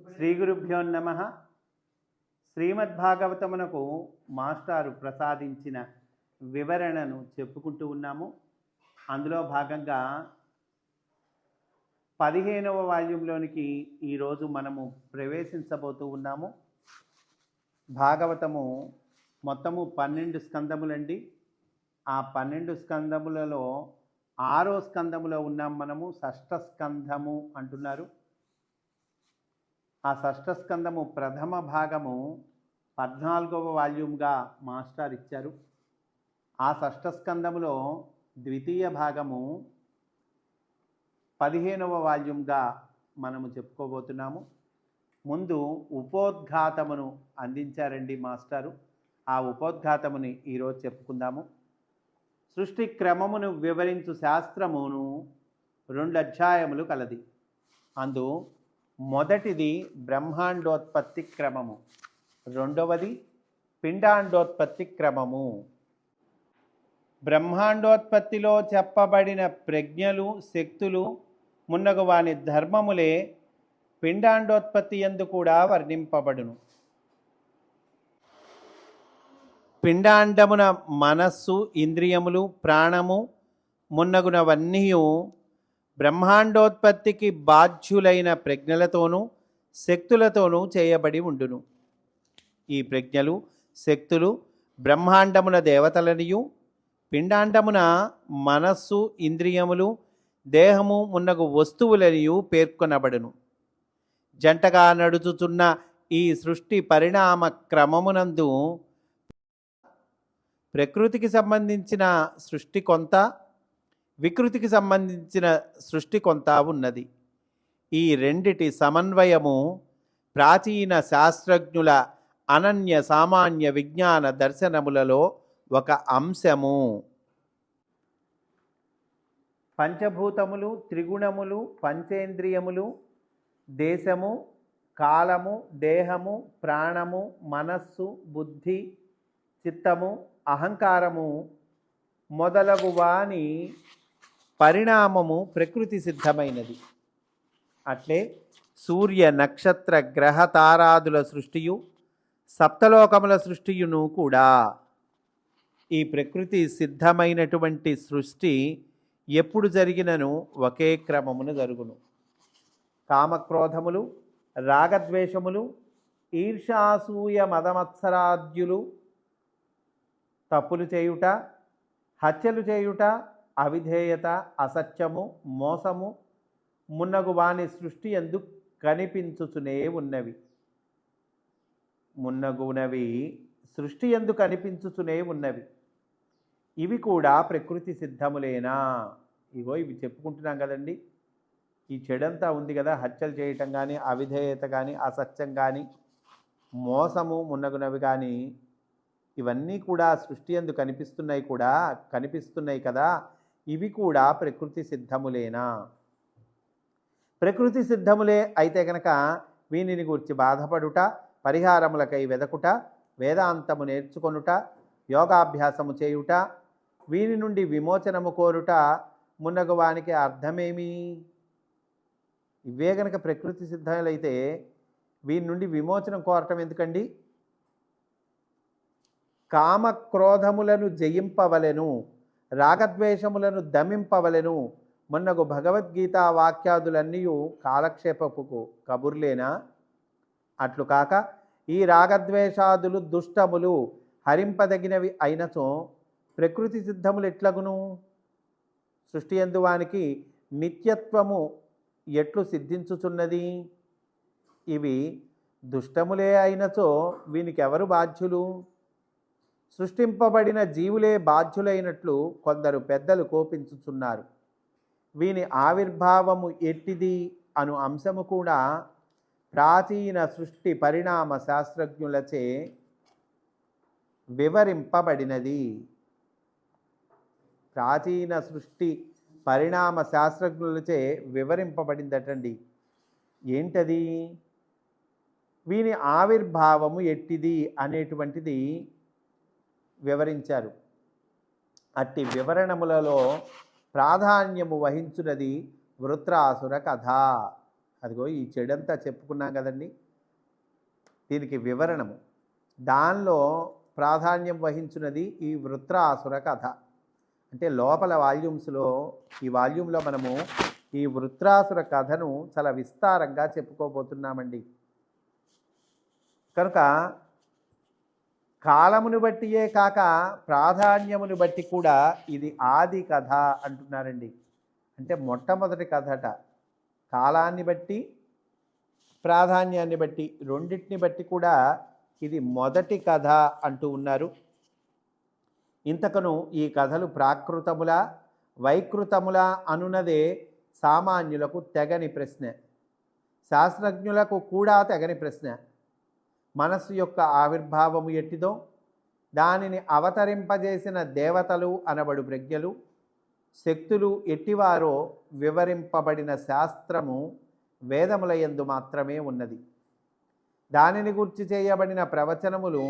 శ్రీ గురుభ్యో నమ. శ్రీమద్భాగవతమునకు మాస్టారు ప్రసాదించిన వివరణను చెప్పుకుంటూ ఉన్నాము. అందులో భాగంగా పదిహేనవ వాల్యూంలోనికి ఈరోజు మనము ప్రవేశించబోతూ ఉన్నాము. భాగవతము మొత్తము పన్నెండు స్కందములండి. ఆ పన్నెండు స్కందములలో ఆరో స్కందములో ఉన్నాం మనము. షష్ఠ స్కంధము అంటున్నారు. ఆ షష్టస్కందము ప్రథమ భాగము పద్నాలుగవ వాల్యూమ్గా మాస్టర్ ఇచ్చారు. ఆ షష్టస్కందములో ద్వితీయ భాగము పదిహేనవ వాల్యూమ్గా మనము చెప్పుకోబోతున్నాము. ముందు ఉపోద్ఘాతమును అందించారండి మాస్టారు. ఆ ఉపోద్ఘాతముని ఈరోజు చెప్పుకుందాము. సృష్టి క్రమమును వివరించు శాస్త్రమును రెండు అధ్యాయములు కలది. అందు మొదటిది బ్రహ్మాండోత్పత్తి క్రమము. రెండవది పిండాండోత్పత్తి క్రమము. బ్రహ్మాండోత్పత్తిలో చెప్పబడిన ప్రజ్ఞలు శక్తులు మున్నగు వాని ధర్మములే పిండాండోత్పత్తి ఎందు కూడా వర్ణింపబడును. పిండాండమున మనస్సు ఇంద్రియములు ప్రాణము మున్నగునవన్నీ బ్రహ్మాండోత్పత్తికి బాధ్యులైన ప్రజ్ఞలతోనూ శక్తులతోనూ చేయబడి ఉండును. ఈ ప్రజ్ఞలు శక్తులు బ్రహ్మాండమున దేవతలనియు పిండాండమున మనస్సు ఇంద్రియములు దేహము మున్నగు వస్తువులనియు పేర్కొనబడును. జంటగా నడుచుచున్న ఈ సృష్టి పరిణామ క్రమమునందు ప్రకృతికి సంబంధించిన సృష్టి కొంత వికృతికి సంబంధించిన సృష్టి కొంత ఉన్నది. ఈ రెండిటి సమన్వయము ప్రాచీన శాస్త్రజ్ఞుల అనన్య సామాన్య విజ్ఞాన దర్శనములలో ఒక అంశము. పంచభూతములు త్రిగుణములు పంచేంద్రియములు దేశము కాలము దేహము ప్రాణము మనస్సు బుద్ధి చిత్తము అహంకారము మొదలగు వాని పరిణామము ప్రకృతి సిద్ధమైనది. అట్లే సూర్య నక్షత్ర గ్రహ తారాదుల సృష్టియు సప్తలోకముల సృష్టియును కూడా. ఈ ప్రకృతి సిద్ధమైనటువంటి సృష్టి ఎప్పుడు జరిగినను ఒకే క్రమమున జరుగును. కామక్రోధములు రాగద్వేషములు ఈర్షాసూయ మదమత్సరాద్యులు తప్పులు చేయుట హత్యలు చేయుట అవిధేయత అసత్యము మోసము మున్నగు వాని సృష్టి ఎందు కనిపించుచునే ఉన్నవి. మున్నగునవి సృష్టి ఎందు కనిపించుచునే ఉన్నవి. ఇవి కూడా ప్రకృతి సిద్ధములేనా? ఇగో ఇవి చెప్పుకుంటున్నాం కదండి. ఈ చెడంతా ఉంది కదా హత్యలు చేయటం కానీ అవిధేయత కానీ అసత్యం కానీ మోసము మున్నగునవి కానీ ఇవన్నీ కూడా సృష్టి ఎందు కనిపిస్తున్నాయి కూడా కనిపిస్తున్నాయి కదా. ఇవి కూడా ప్రకృతి సిద్ధములేనా? ప్రకృతి సిద్ధములే అయితే కనుక వీనిని గురించి బాధపడుట పరిహారములకై వెదకుట వేదాంతము నేర్చుకొనుట యోగాభ్యాసము చేయుట వీని నుండి విమోచనము కోరుట మున్నగవానికి అర్థమేమి? ఇవే గనక ప్రకృతి సిద్ధములైతే వీని నుండి విమోచనం కోరటం ఎందుకండి? కామక్రోధములను జయింపవలెను. రాగద్వేషములను దమింపవలెను. మొన్నకు భగవద్గీత వాక్యాదులన్నీ కాలక్షేపకు కబుర్లేనా? అట్లు కాక ఈ రాగద్వేషాదులు దుష్టములు హరింపదగినవి అయినచో ప్రకృతి సిద్ధములు ఎట్లగును? సృష్టి ఎందువానికి నిత్యత్వము ఎట్లు సిద్ధించుచున్నది? ఇవి దుష్టములే అయినచో వీనికి ఎవరు బాధ్యులు? సృష్టింపబడిన జీవులే బాధ్యులైనట్లు కొందరు పెద్దలు కోపించుచున్నారు. వీని ఆవిర్భావము ఎట్టిది అను అంశము కూడా ప్రాచీన సృష్టి పరిణామ శాస్త్రజ్ఞులచే వివరింపబడినది. ప్రాచీన సృష్టి పరిణామ శాస్త్రజ్ఞులచే వివరింపబడిందటండి. ఏంటది? వీని ఆవిర్భావము ఎట్టిది అనేటువంటిది వివరించారు. అట్టి వివరణములలో ప్రాధాన్యము వహించున్నది వృత్రాసుర కథ. అదిగో ఈ చెడంతా చెప్పుకున్నాం కదండి. దీనికి వివరణము. దానిలో ప్రాధాన్యం వహించున్నది ఈ వృత్రాసుర కథ. అంటే లోపల వాల్యూమ్స్లో ఈ వాల్యూమ్లో మనము ఈ వృత్రాసుర కథను చాలా విస్తారంగా చెప్పుకోబోతున్నామండి. కనుక కాలమును బట్టియే కాక ప్రాధాన్యమును బట్టి కూడా ఇది ఆది కథ అంటున్నారండి. అంటే మొట్టమొదటి కథట. కాలాన్ని బట్టి ప్రాధాన్యాన్ని బట్టి రెండింటిని బట్టి కూడా ఇది మొదటి కథ అంటూ ఉన్నారు. ఇంతకను ఈ కథలు ప్రాకృతముల వైకృతముల అనున్నదే సామాన్యులకు తెగని ప్రశ్న. శాస్త్రజ్ఞులకు కూడా తెగని ప్రశ్న. మనస్సు యొక్క ఆవిర్భావము ఎట్టిదో దానిని అవతరింపజేసిన దేవతలు అనబడు ప్రజ్ఞలు శక్తులు ఎట్టివారో వివరింపబడిన శాస్త్రము వేదముల యందు మాత్రమే ఉన్నది. దానిని గుర్చి చేయబడిన ప్రవచనములు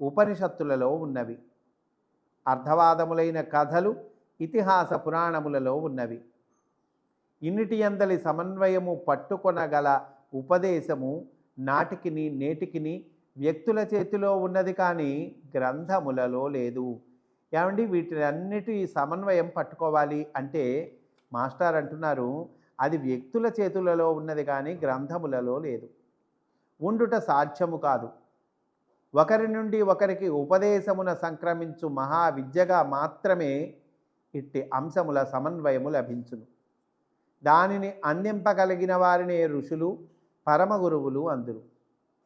ఉపనిషత్తులలో ఉన్నవి. అర్థవాదములైన కథలు ఇతిహాస పురాణములలో ఉన్నవి. ఇన్నిటి అందలి సమన్వయము పట్టుకొనగల ఉపదేశము నాటికిని నేటికిని వ్యక్తుల చేతిలో ఉన్నది కానీ గ్రంథములలో లేదు. ఏమండి? వీటినన్నిటి సమన్వయం పట్టుకోవాలి అంటే మాస్టర్ అంటున్నారు అది వ్యక్తుల చేతులలో ఉన్నది కానీ గ్రంథములలో లేదు. ఉండుట సాధ్యము కాదు. ఒకరి నుండి ఒకరికి ఉపదేశమున సంక్రమించు మహావిద్యగా మాత్రమే ఇట్టి అంశముల సమన్వయము లభించును. దానిని అందింపగలిగిన వారినే ఋషులు పరమగురువులు అందురు.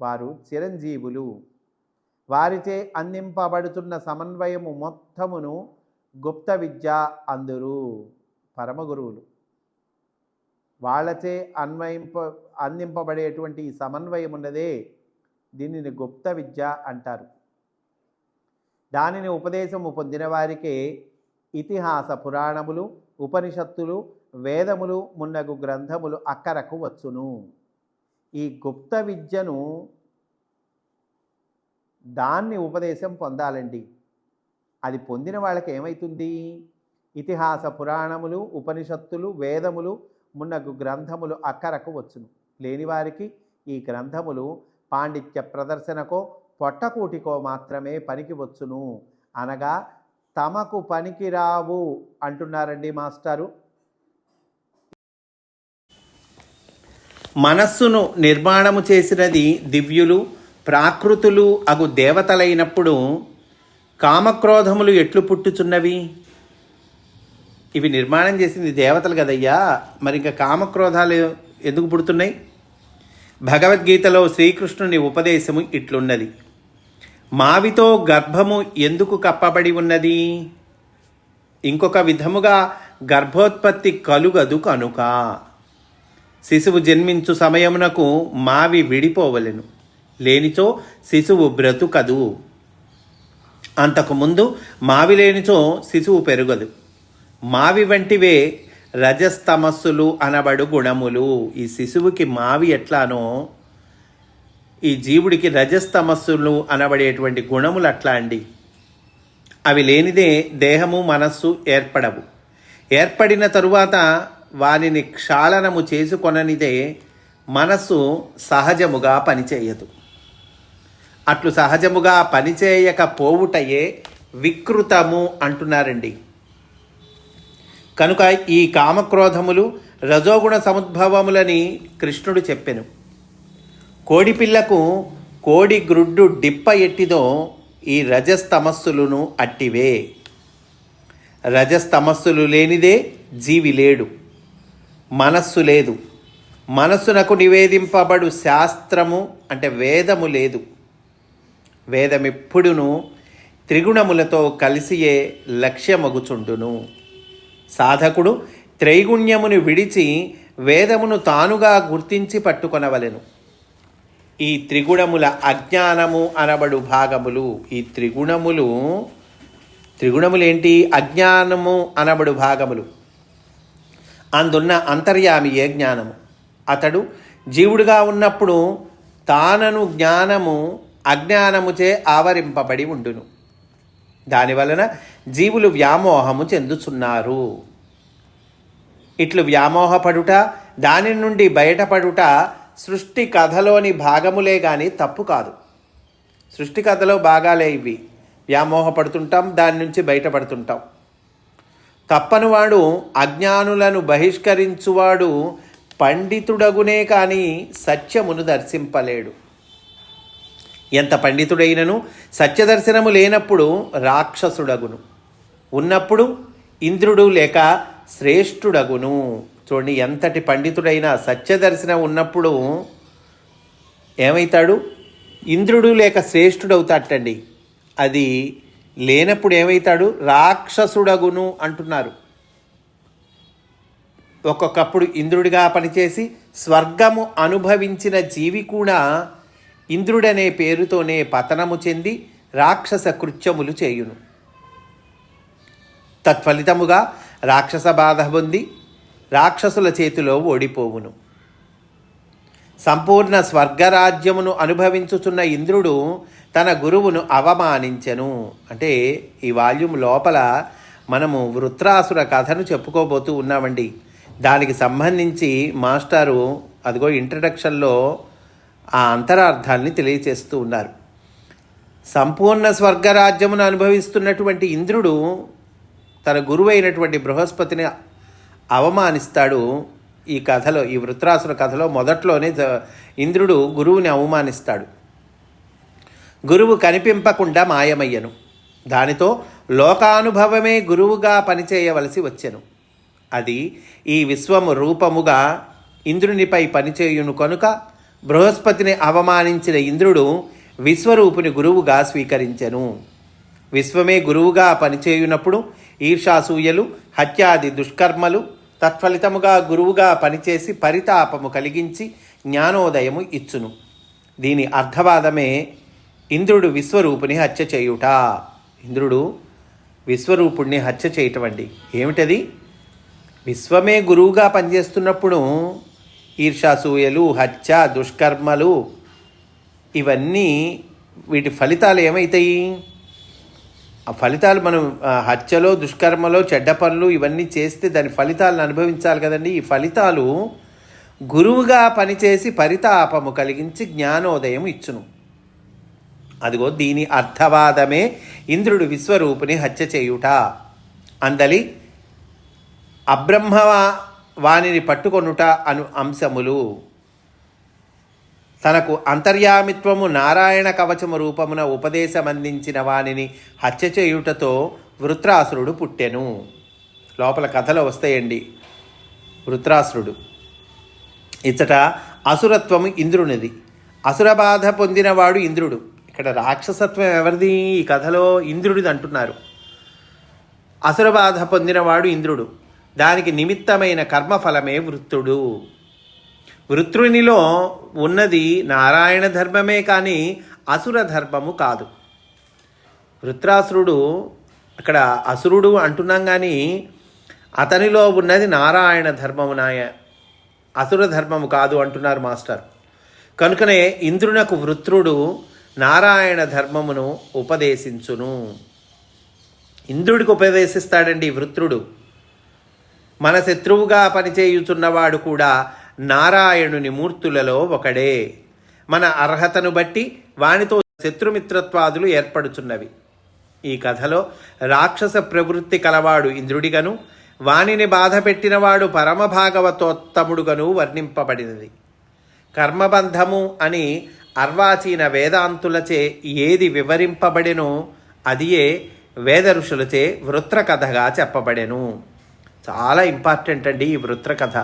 వారు చిరంజీవులు. వారిచే అందింపబడుతున్న సమన్వయము మొత్తమును గుప్త విద్య అందురు పరమగురువులు. వాళ్ళచే అన్వయింప అందింపబడేటువంటి ఈ సమన్వయం ఉన్నదే దీనిని గుప్త విద్య అంటారు. దానిని ఉపదేశము పొందిన వారికే ఇతిహాస పురాణములు ఉపనిషత్తులు వేదములు మున్నగు గ్రంథములు అక్కరకు వచ్చును. ఈ గుప్త విద్యను దాన్ని ఉపదేశం పొందాలండి. అది పొందిన వాళ్ళకి ఏమవుతుంది ఇతిహాస పురాణములు ఉపనిషత్తులు వేదములు మున్నగు గ్రంథములు అక్కరకు వచ్చును. లేని వారికి ఈ గ్రంథములు పాండిత్య ప్రదర్శనకో పొట్టకూటికో మాత్రమే పనికి వచ్చును. అనగా తమకు పనికిరావు అంటున్నారండి మాస్టారు. మనస్సును నిర్మాణము చేసినది దివ్యులు ప్రాకృతులు అగు దేవతలైనప్పుడు కామక్రోధములు ఎట్లు పుట్టుచున్నవి? ఇవి నిర్మాణం చేసింది దేవతలు కదయ్యా. మరి ఇంకా కామక్రోధాలు ఎందుకు పుడుతున్నాయి? భగవద్గీతలో శ్రీకృష్ణుని ఉపదేశము ఇట్లున్నది. మావితో గర్భము ఎందుకు కప్పబడి ఉన్నది? ఇంకొక విధముగా గర్భోత్పత్తి కలుగదు కనుక. శిశువు జన్మించు సమయమునకు మావి విడిపోవలెను. లేనిచో శిశువు బ్రతుకదు. అంతకుముందు మావి లేనిచో శిశువు పెరుగదు. మావి వంటివే రజస్తమస్సులు అనబడు గుణములు. ఈ శిశువుకి మావి ఎట్లానో? ఈ జీవుడికి రజస్తమస్సులు అనబడేటువంటి గుణములు అట్లా అండి. అవి లేనిదే దేహము మనస్సు ఏర్పడవు. ఏర్పడిన తరువాత వానిని క్షాళనము చేసుకొననిదే మనస్సు సహజముగా పనిచేయదు. అట్లు సహజముగా పనిచేయకపోవుటయే వికృతము అంటున్నారండి. కనుక ఈ కామక్రోధములు రజోగుణ సముద్భవములని కృష్ణుడు చెప్పెను. కోడిపిల్లకు కోడి గ్రుడ్డు డిప్ప ఎట్టిదో ఈ రజస్తమస్సులను అట్టివే. రజస్తమస్సులు లేనిదే జీవి లేడు. మనస్సు లేదు. మనస్సునకు నివేదింపబడు శాస్త్రము అంటే వేదము లేదు. వేదమెప్పుడును త్రిగుణములతో కలిసియే లక్ష్యమగుచుండును. సాధకుడు త్రైగుణ్యమును విడిచి వేదమును తానుగా గుర్తించి పట్టుకొనవలెను. ఈ త్రిగుణముల అజ్ఞానము అనబడు భాగములు. ఈ త్రిగుణములు త్రిగుణములేంటి? అజ్ఞానము అనబడు భాగములు. అందున్న అంతర్యామియే జ్ఞానము? అతడు జీవుడుగా ఉన్నప్పుడు తానను జ్ఞానము అజ్ఞానముచే ఆవరింపబడి ఉండును. దానివలన జీవులు వ్యామోహము చెందుచున్నారు. ఇట్లు వ్యామోహపడుట దాని నుండి బయటపడుట సృష్టి కథలోని భాగములే కానీ తప్పు కాదు. సృష్టి కథలో భాగాలే ఇవి. వ్యామోహపడుతుంటాం దాని నుంచి బయటపడుతుంటాం. తప్పనివాడు అజ్ఞానులను బహిష్కరించువాడు పండితుడగునే కానీ సత్యమును దర్శింపలేడు. ఎంత పండితుడైనను సత్యదర్శనము లేనప్పుడు రాక్షసుడగును. ఉన్నప్పుడు ఇంద్రుడు లేక శ్రేష్ఠుడగును. చూడండి ఎంతటి పండితుడైనా సత్యదర్శనం ఉన్నప్పుడు ఏమవుతాడు ఇంద్రుడు లేక శ్రేష్ఠుడవుతాటండి అది లేనప్పుడు ఏమవుతాడు? రాక్షసుడగును అంటున్నారు. ఒక్కొక్కప్పుడు ఇంద్రుడిగా పనిచేసి స్వర్గము అనుభవించిన జీవి కూడా ఇంద్రుడనే పేరుతోనే పతనము చెంది రాక్షస కృత్యములు చేయును. తత్ఫలితముగా రాక్షస బాధ పొంది రాక్షసుల చేతిలో ఓడిపోవును. సంపూర్ణ స్వర్గరాజ్యమును అనుభవించుచున్న ఇంద్రుడు తన గురువును అవమానించెను. అంటే ఈ వాల్యూమ్ లోపల మనము వృత్రాసుర కథను చెప్పుకోబోతూ ఉన్నామండి. దానికి సంబంధించి మాస్టారు అదిగో ఇంట్రడక్షన్లో ఆ అంతరార్థాన్ని తెలియచేస్తూ ఉన్నారు. సంపూర్ణ స్వర్గరాజ్యమును అనుభవిస్తున్నటువంటి ఇంద్రుడు తన గురువైనటువంటి బృహస్పతిని అవమానిస్తాడు. ఈ కథలో ఈ వృత్రాసుర కథలో మొదట్లోనే ఇంద్రుడు గురువుని అవమానిస్తాడు. గురువు కనిపింపకుండా మాయమయ్యను. దానితో లోకానుభవమే గురువుగా పనిచేయవలసి వచ్చెను. అది ఈ విశ్వము రూపముగా ఇంద్రునిపై పనిచేయును కనుక బృహస్పతిని అవమానించిన ఇంద్రుడు విశ్వరూపుని గురువుగా స్వీకరించెను. విశ్వమే గురువుగా పనిచేయునప్పుడు ఈర్షాసూయలు హత్యాది దుష్కర్మలు తత్ఫలితముగా గురువుగా పనిచేసి పరితాపము కలిగించి జ్ఞానోదయము ఇచ్చును. దీని అర్థవాదమే ఇంద్రుడు విశ్వరూపుని హత్య చేయుట. ఇంద్రుడు విశ్వరూపుణ్ణి హత్య చేయటం అండి ఏమిటది? విశ్వమే గురువుగా పనిచేస్తున్నప్పుడు ఈర్షాసూయలు హత్య దుష్కర్మలు ఇవన్నీ వీటి ఫలితాలు ఏమవుతాయి ఆ ఫలితాలు మనం హత్యలో దుష్కర్మలో చెడ్డ పనులు ఇవన్నీ చేస్తే దాని ఫలితాలను అనుభవించాలి కదండి. ఈ ఫలితాలు గురువుగా పనిచేసి పరితాపము కలిగించి జ్ఞానోదయం ఇచ్చును. అదిగో దీని అర్థవాదమే ఇంద్రుడు విశ్వరూపుని హత్య చేయుట. అందలి అబ్రహ్మ వాణిని పట్టుకొనుట అను అంశములు. తనకు అంతర్యామిత్వము నారాయణ కవచము రూపమున ఉపదేశమందించిన వానిని హత్య చేయుటతో వృత్రాసురుడు పుట్టెను. లోపల కథలో వస్తాయండి. వృత్రాసురుడు. ఇచ్చట అసురత్వము ఇంద్రునిది. అసురబాధ పొందినవాడు ఇంద్రుడు. ఇక్కడ రాక్షసత్వం ఎవరిది? ఈ కథలో ఇంద్రుడిది అంటున్నారు. అసురబాధ పొందినవాడు ఇంద్రుడు. దానికి నిమిత్తమైన కర్మఫలమే వృత్తుడు. వృత్రునిలో ఉన్నది నారాయణ ధర్మమే కానీ అసుర ధర్మము కాదు. వృత్రాసురుడు అక్కడ అసురుడు అంటున్నాం కానీ అతనిలో ఉన్నది నారాయణ ధర్మము నాయ అసుర ధర్మము కాదు అంటున్నారు మాస్టర్. కనుకనే ఇంద్రునకు వృత్రుడు నారాయణ ధర్మమును ఉపదేశించును. ఇంద్రుడికి ఉపదేశిస్తాడండి వృత్రుడు. మన శత్రువుగా పనిచేయుచున్నవాడు కూడా నారాయణుని మూర్తులలో ఒకడే. మన అర్హతను బట్టి వానితో శత్రుమిత్రత్వాదులు ఏర్పడుచున్నవి. ఈ కథలో రాక్షస ప్రవృత్తి కలవాడు ఇంద్రుడిగను వానిని బాధ పెట్టినవాడు పరమభాగవతోత్తముడుగను వర్ణింపబడినది. కర్మబంధము అని అర్వాచీన వేదాంతులచే ఏది వివరింపబడెనో అదియే వేద ఋషులచే వృత్ర కథగా చెప్పబడెను. చాలా ఇంపార్టెంట్ అండి ఈ వృత్ర కథ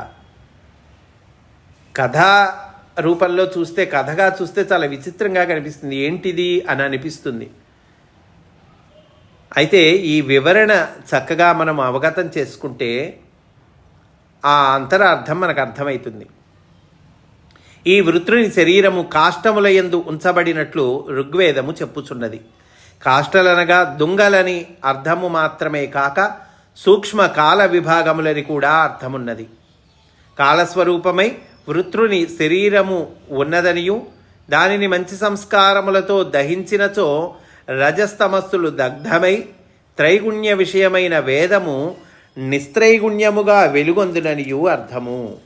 కథ రూపంలో చూస్తే కథగా చూస్తే చాలా విచిత్రంగా కనిపిస్తుంది. ఏంటిది అని అనిపిస్తుంది. అయితే ఈ వివరణ చక్కగా మనం అవగతం చేసుకుంటే ఆ అంతరార్థం మనకు అర్థమవుతుంది. ఈ వృత్రుని శరీరము కాష్టముల యందు ఉంచబడినట్లు ఋగ్వేదము చెప్పుచున్నది. కాష్టలనగా దుంగలని అర్థము మాత్రమే కాక సూక్ష్మ కాల విభాగములని కూడా అర్థమున్నది. కాలస్వరూపమై వృత్రుని శరీరము ఉన్నదనియు దానిని మంచి సంస్కారములతో దహించినచో రజస్తమస్సులు దగ్ధమై త్రైగుణ్య విషయమైన వేదము నిస్త్రైగుణ్యముగా వెలుగొందుననియు అర్థము.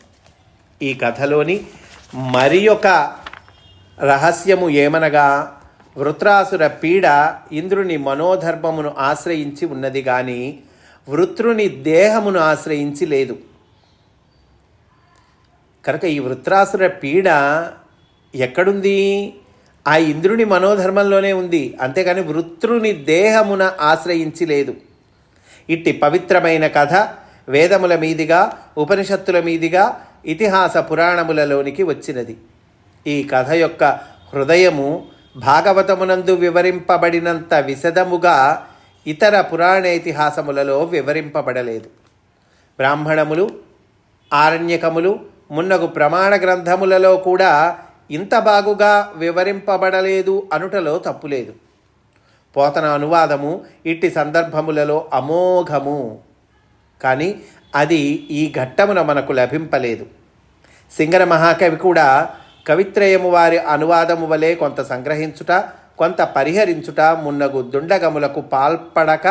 ఈ కథలోని మరి ఒక రహస్యము ఏమనగా వృత్రాసుర పీడ ఇంద్రుని మనోధర్మమును ఆశ్రయించి ఉన్నది కానీ వృత్రుని దేహమును ఆశ్రయించి లేదు. కనుక ఈ వృత్రాసుర పీడ ఎక్కడుంది? ఆ ఇంద్రుని మనోధర్మంలోనే ఉంది. అంతేకాని వృత్రుని దేహమున ఆశ్రయించి లేదు. ఇట్టి పవిత్రమైన కథ వేదముల మీదిగా ఉపనిషత్తుల మీదిగా ఇతిహాస పురాణములలోనికి వచ్చినది. ఈ కథ యొక్క హృదయము భాగవతమునందు వివరింపబడినంత విశదముగా ఇతర పురాణ ఇతిహాసములలో వివరింపబడలేదు. బ్రాహ్మణములు ఆరణ్యకములు మున్నగు ప్రమాణ గ్రంథములలో కూడా ఇంత బాగుగా వివరింపబడలేదు అనుటలో తప్పులేదు. పోతన అనువాదము ఇట్టి సందర్భములలో అమోఘము. కానీ అది ఈ ఘట్టమున మనకు లభింపలేదు. సింగర మహాకవి కూడా కవిత్రయము వారి అనువాదము వలె కొంత సంగ్రహించుట కొంత పరిహరించుట మున్నగు దుండగములకు పాల్పడక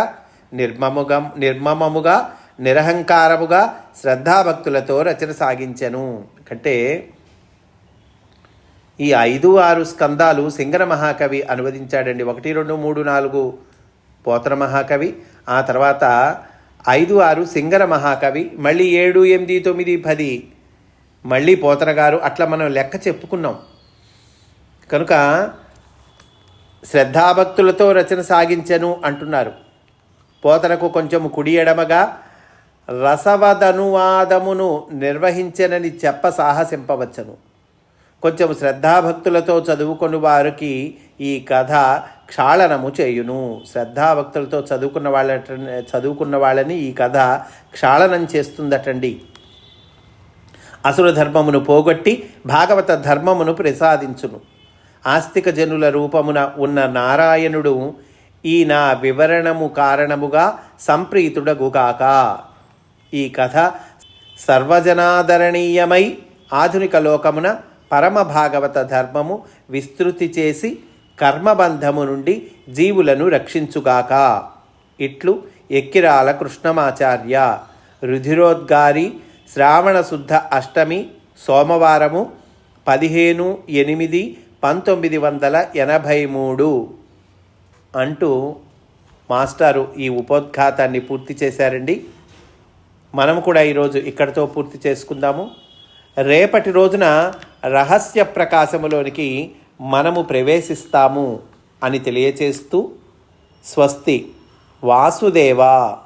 నిర్మముగా నిర్మమముగా నిరహంకారముగా శ్రద్ధాభక్తులతో రచన సాగించెను. అంటే ఈ ఐదు ఆరు స్కందాలు సింగర మహాకవి అనువదించాడండి. ఒకటి రెండు మూడు నాలుగు పోతన మహాకవి ఆ తర్వాత ఐదు ఆరు సింగర మహాకవి మళ్ళీ ఏడు ఎనిమిది తొమ్మిది పది మళ్ళీ పోతన గారు అట్లా మనం లెక్క చెప్పుకున్నాం. కనుక శ్రద్ధాభక్తులతో రచన సాగించను అంటున్నారు. పోతనకు కొంచెం కుడి ఎడమగా రసవదనువాదమును నిర్వహించనని చెప్ప సాహసింపవచ్చను. కొంచెం శ్రద్ధాభక్తులతో చదువుకుని వారికి ఈ కథ క్షాళనము చేయును. శ్రద్ధాభక్తులతో చదువుకున్న వాళ్ళ చదువుకున్న వాళ్ళని ఈ కథ క్షాళనం చేస్తుందటండి. అసుర ధర్మమును పోగొట్టి భాగవత ధర్మమును ప్రసాదించును. ఆస్తిక జనుల రూపమున ఉన్న నారాయణుడు ఈ నా వివరణము కారణముగా సంప్రీతుడగుగాక. ఈ కథ సర్వజనాదరణీయమై ఆధునిక లోకమున పరమ భాగవత ధర్మము విస్తృతి చేసి కర్మబంధము నుండి జీవులను రక్షించుగాక. ఇట్లు ఎక్కిరాల కృష్ణమాచార్య రుధిరోద్గారి శ్రావణ శుద్ధ అష్టమి సోమవారము పదిహేను ఎనిమిది పంతొమ్మిది వందల ఎనభై మూడు అంటూ మాస్టారు ఈ ఉపోద్ఘాతాన్ని పూర్తి చేశారండి. మనం కూడా ఈరోజు ఇక్కడితో పూర్తి చేసుకుందాము. రేపటి రోజున రహస్య ప్రకాశములోనికి మనము ప్రవేశిస్తాము అని తెలియచేస్తూ స్వస్తి వాసుదేవా.